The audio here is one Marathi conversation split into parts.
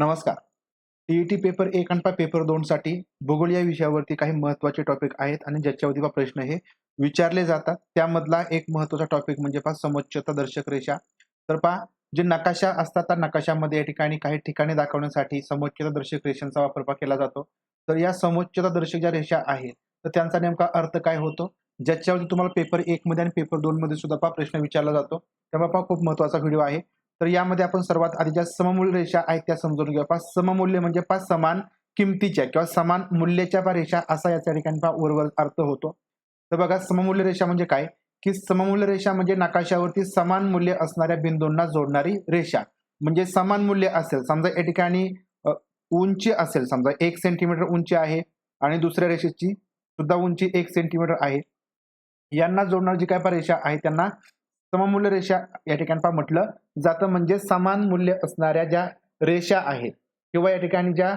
नमस्कार. टीईटी पेपर एक आणि पा पेपर दोन साठी. भूगोल या विषयावरती काही महत्त्वाचे टॉपिक आहेत आणि ज्याच्यावरती पा प्रश्न हे विचारले जातात. त्यामधला एक महत्त्वाचा टॉपिक म्हणजे पा समोच्चता दर्शक रेषा. तर पा जे नकाशा असतात त्या नकाशामध्ये या ठिकाणी काही ठिकाणी दाखवण्यासाठी समोच्चता दर्शक रेषांचा वापर पा केला जातो. तर या समोच्चता दर्शक ज्या रेषा आहेत तर त्यांचा नेमका अर्थ काय होतो? ज्याच्यावरती तुम्हाला पेपर एक मध्ये आणि पेपर दोन मध्ये सुद्धा पा प्रश्न विचारला जातो. त्यामुळे पा खूप महत्त्वाचा व्हिडिओ आहे. तर यामध्ये आपण सर्वात आधी ज्या सममूल्य रेषा आहेत त्या समजून घेऊ. पाच सममूल्य म्हणजे पाच समान किमतीच्या किंवा समान मूल्याच्या पा रेषा असा याच्या ठिकाणी पा उर्वर अर्थ होतो. तर बघा सममूल्य रेषा म्हणजे काय? की सममूल्य रेषा म्हणजे नकाशावरती समान मूल्य असणाऱ्या बिंदूंना जोडणारी रेषा. म्हणजे समान मूल्य असेल समजा या ठिकाणी उंची असेल समजा एक सेंटीमीटर उंची आहे आणि दुसऱ्या रेषेची सुद्धा उंची एक सेंटीमीटर आहे. यांना जोडणारी जी काय रेषा आहे त्यांना सममूल्य रेषा या ठिकाणी पहा म्हटलं जातं म्हणजे समान मूल्य असणाऱ्या ज्या रेषा आहेत किंवा या ठिकाणी ज्या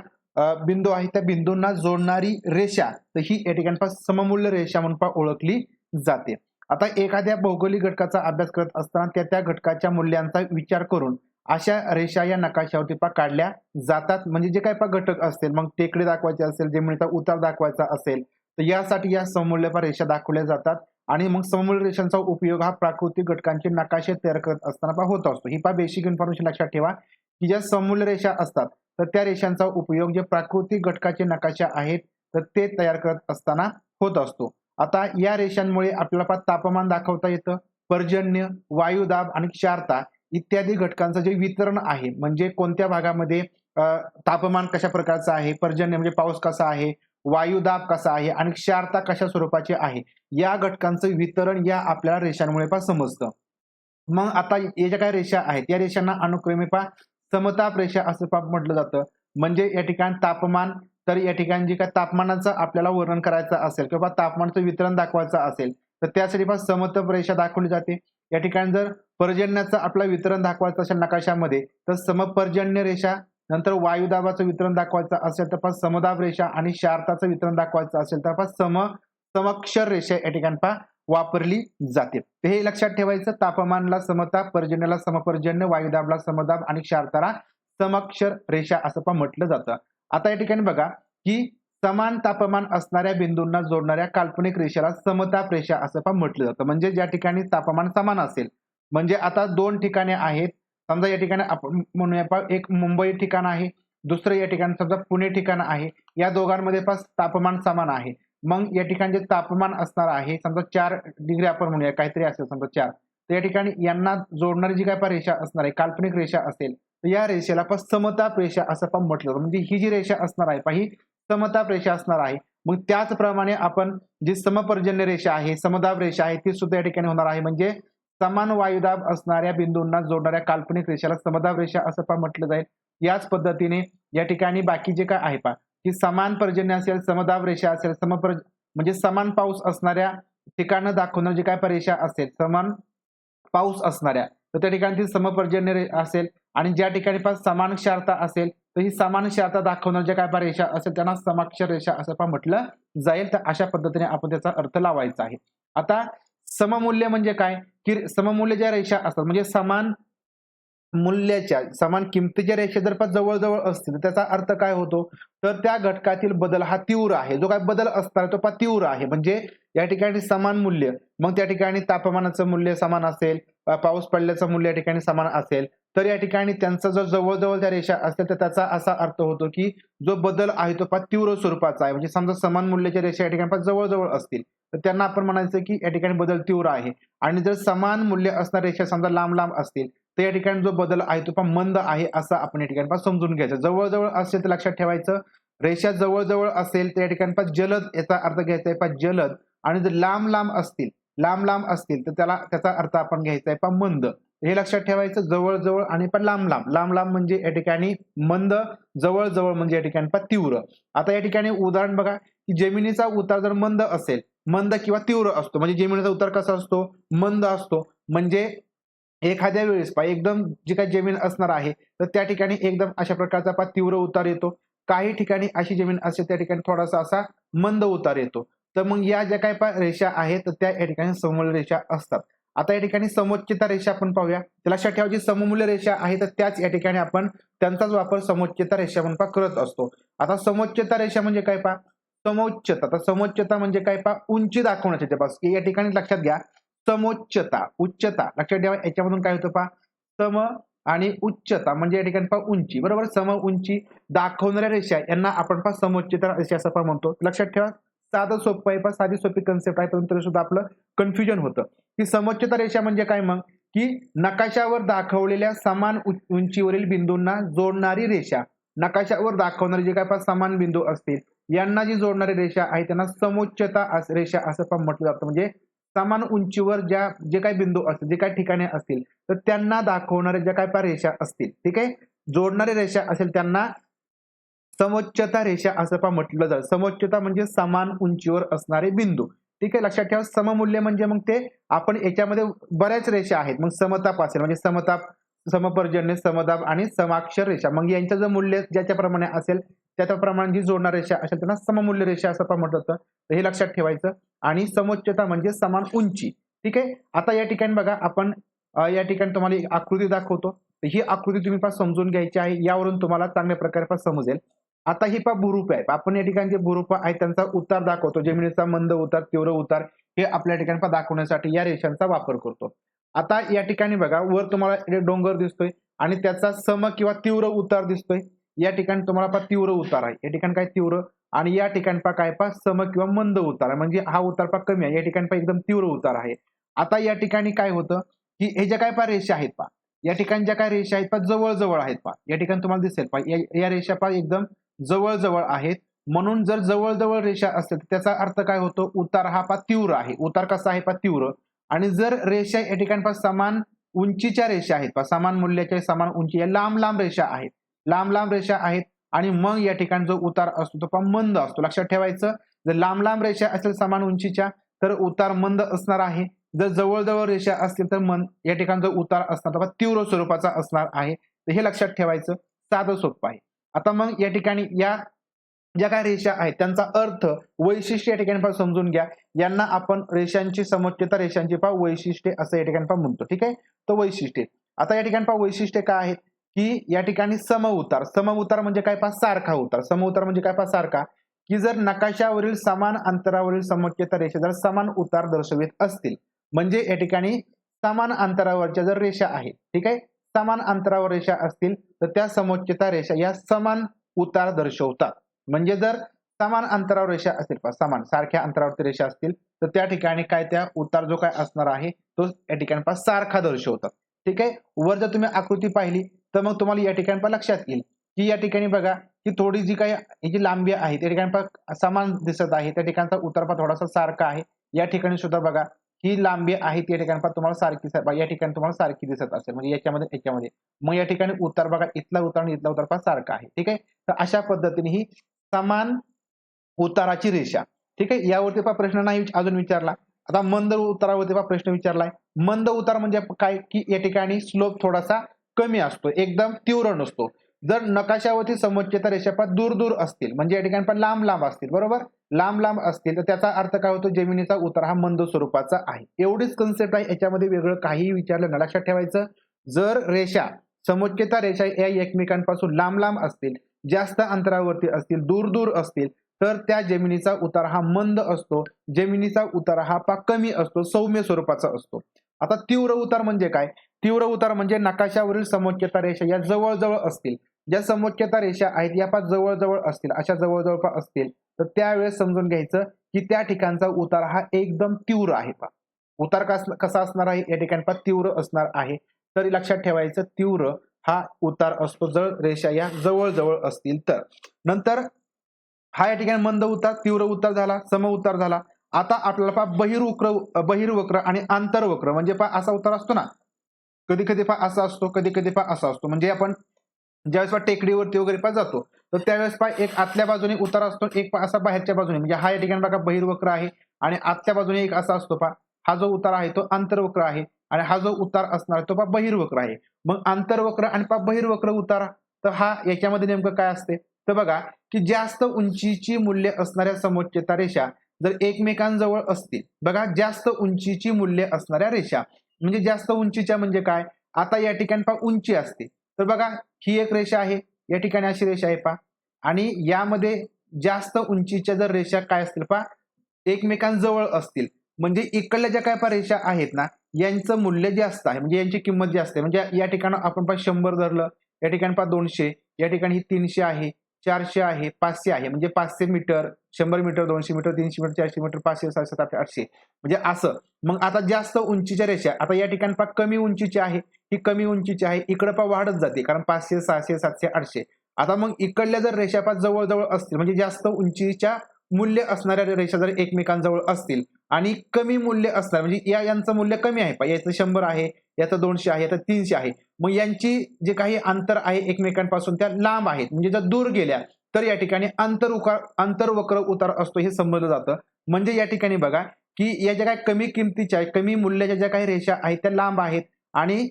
बिंदू आहेत त्या बिंदूंना जोडणारी रेषा तर ही या ठिकाणी सममूल्य रेषा म्हणून ओळखली जाते. आता एखाद्या भौगोलिक घटकाचा अभ्यास करत असताना त्या त्या घटकाच्या मूल्यांचा विचार करून अशा रेषा या नकाशावरती पा काढल्या जातात. म्हणजे जे काय पा घटक असतील मग टेकडे दाखवायचे असेल जमिनीचा उतार दाखवायचा असेल तर यासाठी या सममूल्य पा रेषा दाखवल्या जातात. आणि मग सममूल्य रेषांचा उपयोग हा प्राकृतिक घटकांचे नकाशे तयार करत असताना होत असतो. ही पा बेसिक इन्फॉर्मेशन लक्षात ठेवा की ज्या समूल रेषा असतात तर त्या रेषांचा उपयोग जे प्राकृतिक घटकाचे नकाशे आहेत तर ते तयार करत असताना होत असतो. आता या रेषांमुळे आपल्याला पा तापमान दाखवता येतं पर्जन्य वायुदाब आणि क्षारता इत्यादी घटकांचं जे वितरण आहे म्हणजे कोणत्या भागामध्ये तापमान कशा प्रकारचं आहे पर्जन्य म्हणजे पाऊस कसा आहे वायुदाब कसा आहे आणि क्षारता कशा स्वरूपाची आहे? या घटकांचं वितरण या आपल्याला रेषांमुळे पा समजतं. मग आता या ज्या काही रेषा आहेत या रेषांना अनुक्रमे पा समताप रेषा असं पा म्हटलं जातं. म्हणजे या ठिकाणी तापमान तर या ठिकाणी जे काय तापमानाचं आपल्याला वर्णन करायचं असेल किंवा तापमानाचं वितरण दाखवायचं असेल तर त्यासाठी पण समतप रेषा दाखवली जाते. या ठिकाणी जर पर्जन्याचं आपलं वितरण दाखवायचं असेल नकाशामध्ये तर समपर्जन्य रेषा नंतर वायुदाबाचं वितरण दाखवायचं असेल तर पहा समदाब रेषा आणि शार्ताचं वितरण दाखवायचं असेल तर पहा सम समक्षर रेषा या ठिकाणी पहा वापरली जाते. तर हे लक्षात ठेवायचं तापमानला समताप पर्जन्याला समपर्जन्य वायुदाबला समदाब आणि क्षारताला समक्षर रेषा असं पण म्हटलं जातं. आता या ठिकाणी बघा की समान तापमान असणाऱ्या बिंदूंना जोडणाऱ्या काल्पनिक रेषेला समताप रेषा असं पण म्हटलं जातं. म्हणजे ज्या ठिकाणी तापमान समान असेल म्हणजे आता दोन ठिकाणे आहेत समजा या ठिकाणी आपण म्हणूया एक मुंबई ठिकाण आहे दुसरं या ठिकाणी समजा पुणे ठिकाण आहे या दोघांमध्ये पास तापमान समान आहे. मग या ठिकाणी जे तापमान असणार आहे समजा चार डिग्री आपण म्हणूया काहीतरी असेल समजा चार तर या ठिकाणी यांना जोडणारी जी काय पा रेषा असणार आहे काल्पनिक रेषा असेल तर या रेषेला पण समताप रेषा असं पण म्हटलं जातं. म्हणजे ही जी रेषा असणार आहे पा ही समताप रेषा असणार आहे. मग त्याचप्रमाणे आपण जी समपर्जन्य रेषा आहे समदाब रेषा आहे ती सुद्धा या ठिकाणी होणार आहे. म्हणजे समान वायुदाब असणाऱ्या बिंदूंना जोडणाऱ्या काल्पनिक रेषेला समदाब रेषा असं पण म्हटलं जाईल. याच पद्धतीने या ठिकाणी बाकी जे काय आहे पा की समान पर्जन्य असेल समदाब रेषा असेल समपर्ज म्हणजे समान पाऊस असणाऱ्या ठिकाणं दाखवणार जे काय पा रेषा असेल समान पाऊस असणाऱ्या. तर त्या ठिकाणी ती समपर्जन्य रे- असेल आणि ज्या ठिकाणी पण समान क्षारता असेल तर ही समान क्षारता दाखवणार ज्या काय पा रेषा असेल त्यांना समाक्षर रेषा असं पण म्हटलं जाईल. तर अशा पद्धतीने आपण त्याचा अर्थ लावायचा आहे. आता सममूल्य म्हणजे काय? की सममूल्य ज्या रेषा असतात म्हणजे समान मूल्याच्या समान किमतीच्या रेषा जर पण जवळजवळ असतील तर त्याचा अर्थ काय होतो? तर त्या घटकातील बदल हा तीव्र आहे. जो काय बदल असणार तो पा तीव्र आहे. म्हणजे या ठिकाणी समान मूल्य मग त्या ठिकाणी तापमानाचं मूल्य समान असेल पाऊस पडल्याचं मूल्य या ठिकाणी समान असेल तर या ठिकाणी त्यांचा जर जवळजवळ त्या रेषा असतील तर त्याचा असा अर्थ होतो की जो बदल आहे तो फार तीव्र स्वरूपाचा आहे. म्हणजे समजा समान मूल्याच्या रेषा या ठिकाणी फार जवळजवळ असतील. तर त्यांना आपण म्हणायचं की या ठिकाणी बदल तीव्र आहे. आणि जर समान मूल्य असणाऱ्या रेषा समजा लांब लांब असतील तर या ठिकाणी जो बदल आहे तो पण मंद आहे असं आपण या ठिकाणी समजून घ्यायचं. जवळजवळ असेल तर लक्षात ठेवायचं. रेषा जवळजवळ असेल तर या ठिकाणी पण जलद याचा अर्थ घ्यायचा आहे पण जलद. आणि जर लांब लांब असतील लांब लांब असतील तर त्याला त्याचा अर्थ आपण घ्यायचा आहे पण मंद. हे लक्षात ठेवायचं जवळजवळ आणि पण लांब लांब. लांब लांब म्हणजे या ठिकाणी मंद जवळजवळ म्हणजे या ठिकाणी पण तीव्र. आता या ठिकाणी उदाहरण बघा की जमिनीचा उतार जर मंद असेल मंद किंवा तीव्र असतो. म्हणजे जमिनीचा उतार कसा असतो? मंद असतो. म्हणजे एखाद्या वेळेस पा एकदम जी काही जमीन असणार आहे तर त्या ठिकाणी एकदम अशा प्रकारचा पा तीव्र उतार येतो. काही ठिकाणी अशी जमीन असते त्या ठिकाणी थोडासा असा मंद उतार येतो. तर मग या ज्या काही पा रेषा आहेत तर त्या या ठिकाणी समूल रेषा असतात. आता या ठिकाणी समोच्चता रेषा आपण पाहूया. त्याला लक्षात ठेवा जी सममूल्य रेषा आहे तर त्याच या ठिकाणी आपण त्यांचाच वापर समोच्चता रेषा म्हणून पहा करत असतो. आता समोच्चता रेषा म्हणजे काय पहा? समोच्चता. तर समोच्चता म्हणजे काय? पहा उंची दाखवण्याची ते या ठिकाणी लक्षात घ्या. समोच्चता उच्चता. लक्षात ठेवा याच्यामधून काय होतं पहा? सम आणि उच्चता. म्हणजे या ठिकाणी पहा उंची. बरोबर? सम उंची दाखवणाऱ्या रेषा यांना आपण पा समोच्चता रेषा असं पहा म्हणतो. लक्षात ठेवा. साधं सोपं आहे पण साधी सोपी कन्सेप्ट आहे. परंतु सुद्धा आपलं कन्फ्युजन होतं. की समोच्चता रेषा म्हणजे काय मग? की नकाशावर दाखवलेल्या समान उंचीवरील बिंदूंना जोडणारी रेषा. नकाशावर दाखवणारे जे काय पहा समान बिंदू असतील. यांना जी जोडणारी रेषा आहे त्यांना समोच्चता रेषा असं पण म्हटलं जातं. म्हणजे समान उंचीवर ज्या जे काही बिंदू असतील जे काही ठिकाणे असतील तर त्यांना दाखवणाऱ्या ज्या काय पहा रेषा असतील ठीक आहे? जोडणारी रेषा असेल त्यांना समोच्चता रेषा असं पण म्हटलं जातं. समोच्चता म्हणजे समान उंचीवर असणारे बिंदू. ठीक आहे? लक्षात ठेवा सममूल्य म्हणजे मग ते आपण याच्यामध्ये बऱ्याच रेषा आहेत. मग समताप असेल म्हणजे समताप समपर्जन्य समदाब आणि समाक्षर रेषा. मग यांचं जर मूल्य ज्याच्याप्रमाणे असेल त्याच्याप्रमाणे जी जोडणार रेषा असेल त्यांना सममूल्य रेषा असं पण म्हटलं जातं तर हे लक्षात ठेवायचं. आणि समोच्चता म्हणजे समान उंची. ठीक आहे? आता या ठिकाणी बघा आपण या ठिकाणी तुम्हाला एक आकृती दाखवतो. ही आकृती तुम्ही पास समजून घ्यायची आहे. यावरून तुम्हाला चांगल्या प्रकारे पास समजेल. आता ही पहा भूरूप आहे. आपण या ठिकाणी जे भूरूप आहे त्यांचा उतार दाखवतो. जमिनीचा मंद उतार तीव्र उतार हे आपल्या ठिकाणी दाखवण्यासाठी या रेषांचा वापर करतो. आता या ठिकाणी बघा वर तुम्हाला डोंगर दिसतोय. आणि त्याचा सम किंवा तीव्र उतार दिसतोय. या ठिकाणी तुम्हाला पहा तीव्र उतार आहे. या ठिकाणी काय तीव्र? आणि या ठिकाणी पहा काय पहा सम किंवा मंद उतार आहे. म्हणजे हा उतार पहा कमी आहे. या ठिकाणी पहा एकदम तीव्र उतार आहे. आता या ठिकाणी काय होतं की हे ज्या काय पहा रेषा आहेत पहा. या ठिकाणी ज्या काय रेषा आहेत पहा जवळ जवळ आहेत पहा. या ठिकाणी तुम्हाला दिसेल पहा या- रेषा पहा एकदम जवळ जवळ आहेत. म्हणून जर जवळ जवळ रेषा असेल तर त्याचा अर्थ काय होतो? उतार हा पहा तीव्र आहे. उतार कसा आहे पहा तीव्र. आणि जर रेषा या ठिकाणी पहा समान उंचीच्या रेषा आहेत पहा समान मूल्याच्या समान उंची या लांब लांब रेषा आहेत. लांब लांब रेषा आहेत आणि मग या ठिकाणी जो उतार असतो तो पहा मंद असतो. लक्षात ठेवायचं जर लांब लांब रेषा असेल समान उंचीच्या तर उतार मंद असणार आहे. जर जवळजवळ रेषा असतील तर मन या ठिकाणी जो उतार असणार तर तीव्र स्वरूपाचा असणार आहे. तर हे लक्षात ठेवायचं साधं सोपं आहे. आता मग या ठिकाणी या ज्या काय रेषा आहेत त्यांचा अर्थ वैशिष्ट्य या ठिकाणी पहा समजून घ्या. यांना आपण रेषांची समोच्चता रेषांची पा वैशिष्ट्ये असं या ठिकाणी पहा म्हणतो. ठीक आहे? तो वैशिष्ट्ये. आता या ठिकाणी पहा वैशिष्ट्ये काय आहेत? की या ठिकाणी सम उतार सम उतार म्हणजे काय? पहा सारखा उतार. सम उतार म्हणजे काय? पहा सारखा. की जर नकाशावरील समान अंतरावरील समक्यता रेषा जर समान उतार दर्शवित असतील म्हणजे या ठिकाणी समान अंतरावरच्या जर रेषा आहेत ठीक आहे? समान अंतरावर रेषा असतील तर त्या समोच्चता रेषा या समान उतार दर्शवतात. म्हणजे जर समान अंतरावर रेषा असतील समान सारख्या अंतरावरती रेषा असतील तर त्या ठिकाणी काय त्या उतार जो काय असणार आहे तो या ठिकाणी सारखा दर्शवतात. ठीक आहे? वर जर तुम्ही आकृती पाहिली तर मग तुम्हाला या ठिकाणी पण लक्षात येईल की या ठिकाणी बघा की थोडी जी काही ही जी लांबी आहे त्या ठिकाणी पहा समान दिसत आहे. त्या ठिकाणचा उतारपा थोडासा सारखा आहे. या ठिकाणी सुद्धा बघा ही लांबी आहे त्या ठिकाणी पहा तुम्हाला सारखी या ठिकाणी तुम्हाला सारखी दिसत असेल. म्हणजे याच्यामध्ये याच्यामध्ये. मग या ठिकाणी उतार बघा इथला उतार आणि इथला उतारपा सारखा आहे. ठीक आहे? तर अशा पद्धतीने ही समान उताराची रेषा. ठीक आहे? यावरती पण प्रश्न नाही अजून विचारला. आता मंद उतारावरती पण प्रश्न विचारलाय. मंद उतार म्हणजे काय? की या ठिकाणी स्लोप थोडासा कमी असतो एकदम तीव्र नसतो. जर नकाशावरती समोच्चता रेषा दूर दूर असतील म्हणजे या ठिकाणी पण लांब लांब असतील बरोबर? लांब लांब असतील तर त्याचा अर्थ काय होतो? जमिनीचा उतार हा मंद स्वरूपाचा आहे. एवढीच कन्सेप्ट आहे याच्यामध्ये वेगळं काहीही विचारलं ना लक्षात ठेवायचं. जर रेषा समोच्चता रेषा या एकमेकांपासून लांब लांब असतील जास्त अंतरावरती असतील दूर दूर असतील तर त्या जमिनीचा उतार हा मंद असतो. जमिनीचा उतार हा पा कमी असतो सौम्य स्वरूपाचा असतो. आता तीव्र उतार म्हणजे काय? तीव्र उतार म्हणजे नकाशावरील समोच्चता रेषा या जवळजवळ असतील. ज्या समोच्चता रेषा आहेत या पा जवळजवळ असतील अशा जवळजवळ असतील तर त्यावेळेस समजून घ्यायचं की त्या ठिकाणचा उतार हा एकदम तीव्र आहे पा उतार कसा असणार आहे? या ठिकाणी पा तीव्र असणार आहे. तरी लक्षात ठेवायचं तीव्र हा उतार असतो जर रेषा या जवळजवळ असतील तर. नंतर हा या ठिकाणी मंद उतार तीव्र उतार झाला सम उतार झाला. आता आपल्याला पहा बहिर्वक्र बहिर्वक्र आणि आंतरवक्र म्हणजे पहा असा उतार असतो ना. कधी कधी पहा असा असतो कधी कधी पहा असा असतो. म्हणजे आपण ज्यावेळेस पा टेकडीवरती वगैरे पा जातो तर त्यावेळेस पा एक आतल्या बाजूने उतार असतो एक पा असा बाहेरच्या बाजूने. म्हणजे हा या ठिकाणी बघा बहिर्वक्र आहे आणि आतल्या बाजूने एक असा असतो पहा हा जो उतार आहे तो आंतरवक्र आहे आणि हा जो उतार असणार तो पहा बहिर्वक्र आहे. मग आंतरवक्र आणि पा बहिर्वक्र उतारा तर हा याच्यामध्ये नेमकं काय असते? तर बघा की जास्त उंचीची मूल्य असणाऱ्या समोच्चता रेषा जर एकमेकांजवळ असतील बघा जास्त उंचीची मूल्य असणाऱ्या रेषा म्हणजे जास्त उंचीच्या म्हणजे काय? आता या ठिकाणी पहा उंची असते. तर बघा ही एक रेषा आहे. या ठिकाणी अशी रेषा आहे पहा. आणि यामध्ये जास्त उंचीच्या जर रेषा काय असतील पहा एकमेकांजवळ असतील. म्हणजे इकडल्या ज्या काय पहा रेषा आहेत ना यांचं मूल्य जास्त आहे. म्हणजे यांची किंमत जास्त आहे. म्हणजे या ठिकाणी आपण पहा शंभर धरलं. या ठिकाणी पहा दोनशे. या ठिकाणी ही तीनशे आहे चारशे आहे पाचशे आहे. म्हणजे पाचशे मीटर. शंभर मीटर दोनशे मीटर तीनशे मीटर चारशे मीटर पाचशे सहाशे सातशे आठशे. म्हणजे असं. मग आता जास्त उंचीच्या रेषा. आता या ठिकाणी पा कमी उंचीची आहे. ही कमी उंचीची आहे. इकडं पा वाढत जाते. कारण पाचशे सहाशे सातशे आठशे. आता मग इकडल्या जर रेषा पा जवळजवळ असतील. म्हणजे जास्त उंचीच्या मूल्य असणाऱ्या रेषा जर एकमेकांजवळ असतील आणि कमी मूल्य असणार म्हणजे या यांचं मूल्य कमी आहे. पा याचं शंभर आहे याचं दोनशे आहे याचं तीनशे आहे. मग यांची जे काही अंतर आहे एकमेकांपासून त्या लांब आहेत. म्हणजे जर दूर गेल्या तर या ठिकाणी अंतर उकार अंतर्वक्र उतार असतो हे समजलं जातं. म्हणजे या ठिकाणी बघा की या ज्या काही कमी किमतीच्या कमी मूल्याच्या ज्या काही रेषा आहेत त्या लांब आहेत आणि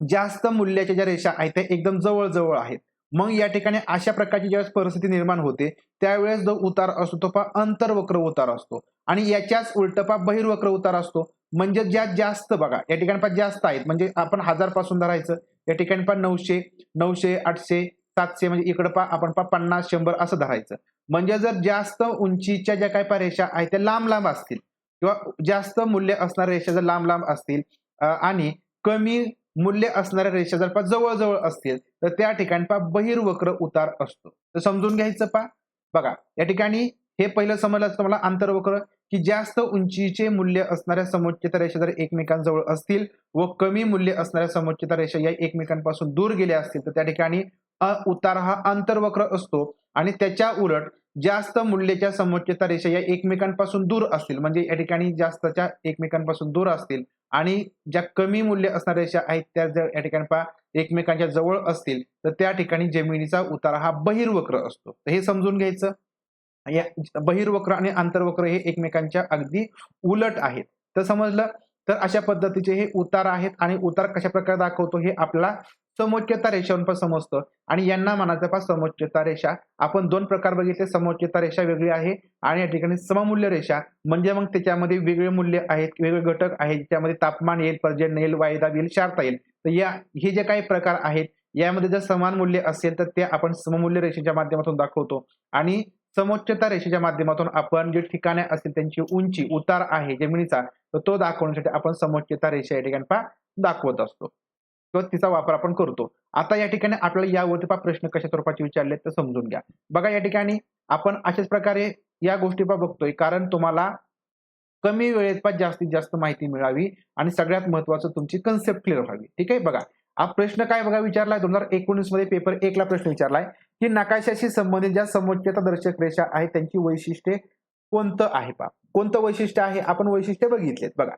जास्त मूल्याच्या ज्या रेषा आहेत त्या एकदम जवळजवळ आहेत. मग या ठिकाणी अशा प्रकारची ज्यावेळेस परिस्थिती निर्माण होते त्यावेळेस जो उतार असतो तो पा अंतर्वक्र उतार असतो. आणि याच्याच उलटपा बहिर्वक्र उतार असतो. म्हणजे ज्या जास्त बघा या ठिकाणी पण जास्त आहेत. म्हणजे आपण हजारपासून धरायचं या ठिकाणी पण नऊशे नऊशे आठशे सातशे म्हणजे इकडं पा आपण पा पन्नास शंभर असं धरायचं. म्हणजे जर जास्त उंचीच्या ज्या काही पा रेषा आहेत त्या लांब लांब असतील. किंवा जास्त मूल्य असणाऱ्या रेषा जर लांब लांब असतील आणि कमी मूल्य असणाऱ्या रेषा जर पा जवळजवळ असतील तर त्या ठिकाणी पा बहिर्वक्र उतार असतो. तर समजून घ्यायचं पा बघा या ठिकाणी हे पहिलं समजलं असतं मला आंतरवक्र की जास्त उंचीचे मूल्य असणाऱ्या समोच्चित रेषा जर एकमेकांजवळ असतील व कमी मूल्य असणाऱ्या समोच्चता रेषा या एकमेकांपासून दूर गेल्या असतील तर त्या ठिकाणी उतार हा आंतरवक्र असतो. आणि त्याच्या उलट जास्त मूल्याच्या समोच्चता रेषा या एकमेकांपासून दूर असतील. म्हणजे या ठिकाणी जास्तच्या एकमेकांपासून दूर असतील. आणि ज्या कमी मूल्य असणाऱ्या रेषा आहेत त्या जर या ठिकाणी पहा एकमेकांच्या जवळ असतील तर त्या ठिकाणी जमिनीचा उतार हा बहिर्वक्र असतो. तर हे समजून घ्यायचं. या बहिर्वक्र आणि आंतरवक्र हे एकमेकांच्या अगदी उलट आहेत. तर समजलं? तर अशा पद्धतीचे हे उतार आहेत. आणि उतार कशा प्रकारे दाखवतो? हे आपला समोच्चता रेषावरून पण समजतं. आणि यांना म्हणायचं पहा समोच्चता रेषा. आपण दोन प्रकार बघितले. समोच्चता रेषा वेगळी आहे आणि या ठिकाणी सममूल्य रेषा. म्हणजे मग त्याच्यामध्ये वेगळे मूल्य आहेत वेगळे घटक आहेत. ज्यामध्ये तापमान येईल पर्जन्य येईल वायदा येईल शारता येईल. तर या हे जे काही प्रकार आहेत यामध्ये जर समान मूल्य असेल तर ते आपण सममूल्य रेषेच्या माध्यमातून दाखवतो. आणि समोच्चता रेषेच्या माध्यमातून आपण जे ठिकाणे असतील त्यांची उंची उतार आहे जमिनीचा तर तो दाखवण्यासाठी आपण समोच्चता रेषा या ठिकाणी पहा दाखवत असतो. किंवा तिचा वापर आपण करतो. आता या ठिकाणी आपल्याला यावरती पा प्रश्न कशा स्वरूपाचे विचारले तर समजून घ्या. बघा या ठिकाणी आपण अशाच प्रकारे या गोष्टी पा बघतोय. कारण तुम्हाला कमी वेळेत पण जास्तीत जास्त माहिती मिळावी आणि सगळ्यात महत्वाचं तुमची कन्सेप्ट क्लिअर व्हावी. ठीक आहे? बघा हा प्रश्न काय बघा विचारलाय? दोन हजार एकोणीसमध्ये पेपर एक ला प्रश्न विचारलाय की नकाशाशी संबंधित ज्या समोच्चता दर्शक रेषा आहेत त्यांची वैशिष्ट्ये कोणतं आहे पा कोणतं वैशिष्ट्य आहे? आपण वैशिष्ट्य बघितलेत. बघा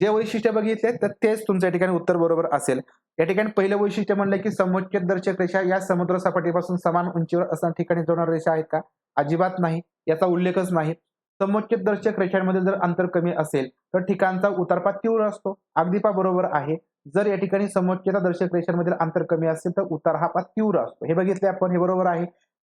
जे वैशिष्ट्य बघितले तर तेच तुमच्या या ठिकाणी उत्तर बरोबर असेल. या ठिकाणी पहिलं वैशिष्ट्य म्हणलं की समोच्च दर्शक रेषा या समुद्र सपाटीपासून समान उंचीवर असणाऱ्या ठिकाणी जोडणाऱ्या रेषा आहेत का? अजिबात नाही. याचा उल्लेखच नाही. समोच्च दर्शक रेषांमध्ये जर अंतर कमी असेल तर ठिकाणचा उतारपात तीव्र असतो. अगदी पा बरोबर आहे. जर या ठिकाणी समोच्चता दर्शक रेषांमधील अंतर कमी असेल तर उतार हा पात तीव्र असतो. हे बघितले आपण हे बरोबर आहे.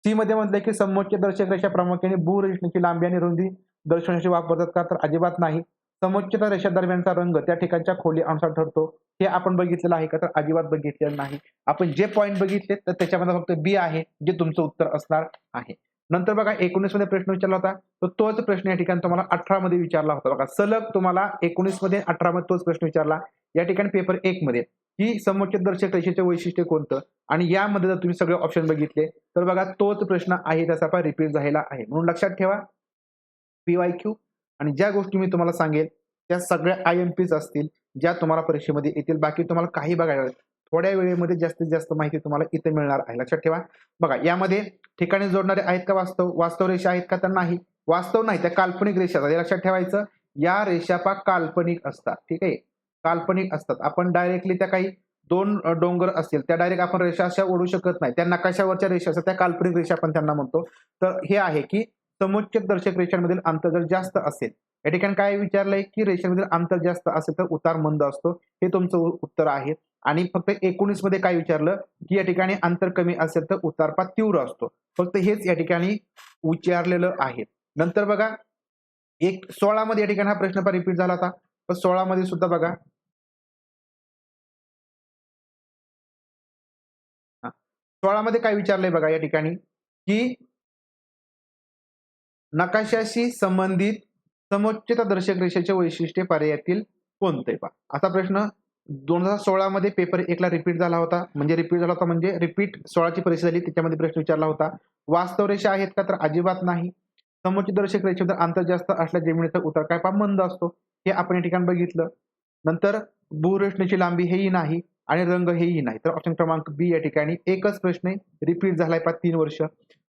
सी मध्ये म्हटलंय की समोच्च दर्शक रेषा प्रामुख्याने भूरचनेची लांबी आणि रुंदी दर्शवण्याची वापरतात का? तर अजिबात नाही. समोच्चता रेषा दरम्यानचा रंग त्या ठिकाणच्या खोली अनुसार ठरतो. हे आपण बघितलेलं आहे का? तर अजिबात बघितलेलं नाही. आपण जे पॉईंट बघितले तर त्याच्यामध्ये फक्त बी आहे जे तुमचं उत्तर असणार आहे. नंतर बघा एकोणीसमध्ये प्रश्न विचारला होता. तर तोच प्रश्न या ठिकाणी तुम्हाला अठरा मध्ये विचारला होता. बघा सलग तुम्हाला एकोणीसमध्ये अठरा मध्ये तोच प्रश्न विचारला. या ठिकाणी पेपर एक मध्ये. की समोच्च दर्शक रेषेचे वैशिष्ट्य कोणतं? आणि यामध्ये जर तुम्ही सगळे ऑप्शन बघितले तर बघा तोच प्रश्न आहे त्याचा पण रिपीट झालेला आहे. म्हणून लक्षात ठेवा. पीवाय क्यू आणि ज्या गोष्टी मी तुम्हाला सांगेल त्या सगळ्या आय एम पीज असतील ज्या तुम्हाला परीक्षेमध्ये येतील बाकी तुम्हाला काही बघायला थोड्या वेळेमध्ये जास्तीत जास्त माहिती तुम्हाला इथे मिळणार आहे. लक्षात ठेवा. बघा यामध्ये ठिकाणी जोडणारे आहेत का वास्तव? वास्तव रेषा आहेत का? तर नाही. वास्तव नाही त्या काल्पनिक रेषा असतात हे लक्षात ठेवायचं. या रेषा पा काल्पनिक असतात. ठीक आहे? काल्पनिक असतात. आपण डायरेक्टली त्या काही दोन डोंगर असतील त्या डायरेक्ट आपण रेषा अशा ओढू शकत नाही. त्या नकाशावरच्या रेषा असतात त्या काल्पनिक रेषा आपण त्यांना म्हणतो. तर हे आहे की समोच्चक दर्शक रेषांमधील अंतर जर जास्त असेल या ठिकाणी काय विचारलंय की रेषांमधील अंतर जास्त असेल तर उतार मंद असतो हे तुमचं उत्तर आहे. आणि फक्त एकोणीसमध्ये काय विचारलं की या ठिकाणी अंतर कमी असेल तर उतारपात तीव्र असतो. फक्त हेच या ठिकाणी विचारलेलं आहे. नंतर बघा एक सोळामध्ये या ठिकाणी हा प्रश्न पण रिपीट झाला होता. पण सोळामध्ये सुद्धा बघा. सोळामध्ये काय विचारलंय बघा या ठिकाणी की नकाशाशी संबंधित समोच्चता दर्शक रेषेचे वैशिष्ट्ये पर्यायातील कोणते? पा असा प्रश्न दोन हजार सोळामध्ये पेपर एकला रिपीट झाला होता. म्हणजे रिपीट झाला होता म्हणजे रिपीट सोळाची परीक्षा झाली. त्याच्यामध्ये प्रश्न विचारला होता. वास्तव रेषा आहेत का? तर अजिबात नाही. समोच्च दर्शक रेषेवर अंतर जास्त असल्या जमिनीचा उतार काय? पा मंद असतो. हे आपण या ठिकाणी बघितलं. नंतर भूरेषणेची लांबी हेही नाही आणि रंग हेही नाही. तर ऑप्शन क्रमांक बी या ठिकाणी एकच प्रश्न रिपीट झालाय पा तीन वर्ष.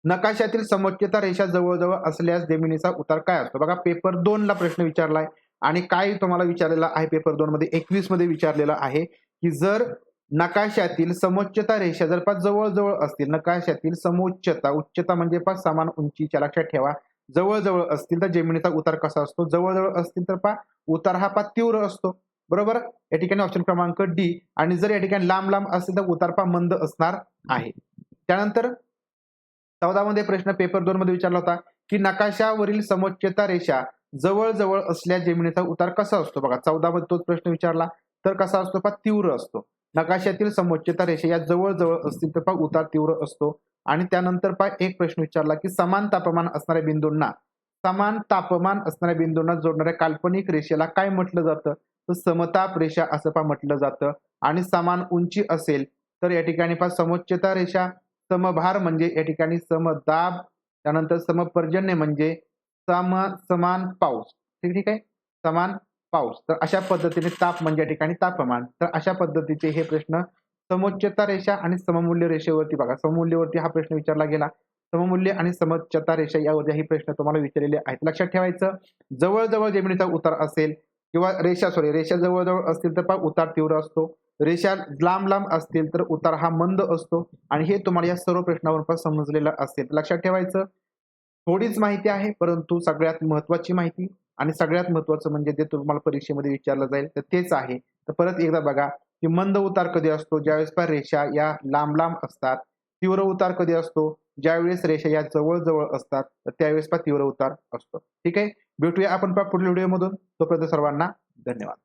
नकाशातील समोच्चता रेषा जवळजवळ असल्यास जमिनीचा उतार काय असतो? बघा पेपर दोन ला प्रश्न विचारलाय. आणि काय तुम्हाला विचारलेला आहे पेपर दोन मध्ये? एकवीसमध्ये विचारलेला आहे की जर नकाशातील समोच्चता रेषा जर पाच जवळजवळ असतील नकाशातील समोच्चता उच्चता म्हणजे पाच समान उंचीच्या लक्षात ठेवा. जवळजवळ असतील तर जमिनीचा उतार कसा असतो? जवळजवळ असतील तर पा उतार हा पा तीव्र असतो. बरोबर? या ठिकाणी ऑप्शन क्रमांक डी आणि जर या ठिकाणी लांब लांब असतील तर उतार पा मंद असणार आहे. त्यानंतर चौदामध्ये प्रश्न पेपर दोन मध्ये विचारला होता की नकाशावरील समोच्चता रेषा जवळजवळ असल्या जमिनीचा उतार कसा असतो? बघा चौदामध्ये तोच प्रश्न विचारला तर कसा असतो पा तीव्र असतो. नकाशातील समोच्चता रेषा या जवळजवळ असतील तर पा उतार तीव्र असतो. आणि त्यानंतर पा एक प्रश्न विचारला की समान तापमान असणाऱ्या बिंदूंना समान तापमान असणाऱ्या बिंदूंना जोडणाऱ्या काल्पनिक रेषेला काय म्हटलं जातं? तर समताप रेषा असं पा म्हटलं जातं. आणि समान उंची असेल तर या ठिकाणी पा समोच्चता रेषा समभार म्हणजे या ठिकाणी समदाब त्यानंतर समपर्जन्य म्हणजे सम समान पाऊस. ठीक ठीक आहे? समान पाऊस. तर अशा पद्धतीने ताप म्हणजे या ठिकाणी तापमान. तर अशा पद्धतीचे हे प्रश्न समोच्चता रेषा आणि सममूल्य रेषेवरती बघा. सममूल्यवरती हा प्रश्न विचारला गेला. सममूल्य आणि समोच्चता रेषा यावरती हे प्रश्न तुम्हाला विचारलेले आहेत. लक्षात ठेवायचं. जवळजवळ जमिनीचा उतार असेल किंवा रेषा सॉरी रेषा जवळजवळ असतील तर पहा उतार तीव्र असतो. रेषा लांब लांब असतील तर उतार हा मंद असतो. आणि हे तुम्हाला या सर्व प्रश्नावर पण समजलेलं असेल. लक्षात ठेवायचं थोडीच माहिती आहे परंतु सगळ्यात महत्वाची माहिती आणि सगळ्यात महत्वाचं म्हणजे जे तुम्हाला परीक्षेमध्ये विचारलं जाईल तर तेच आहे. तर परत एकदा बघा की मंद उतार कधी असतो? ज्यावेळेस पण रेषा या लांब लांब असतात. तीव्र उतार कधी असतो? ज्यावेळेस रेषा या जवळजवळ असतात तर त्यावेळेस पण तीव्र उतार असतो. ठीक आहे? भेटूया आपण पुढील व्हिडिओमधून. तोपर्यंत सर्वांना धन्यवाद.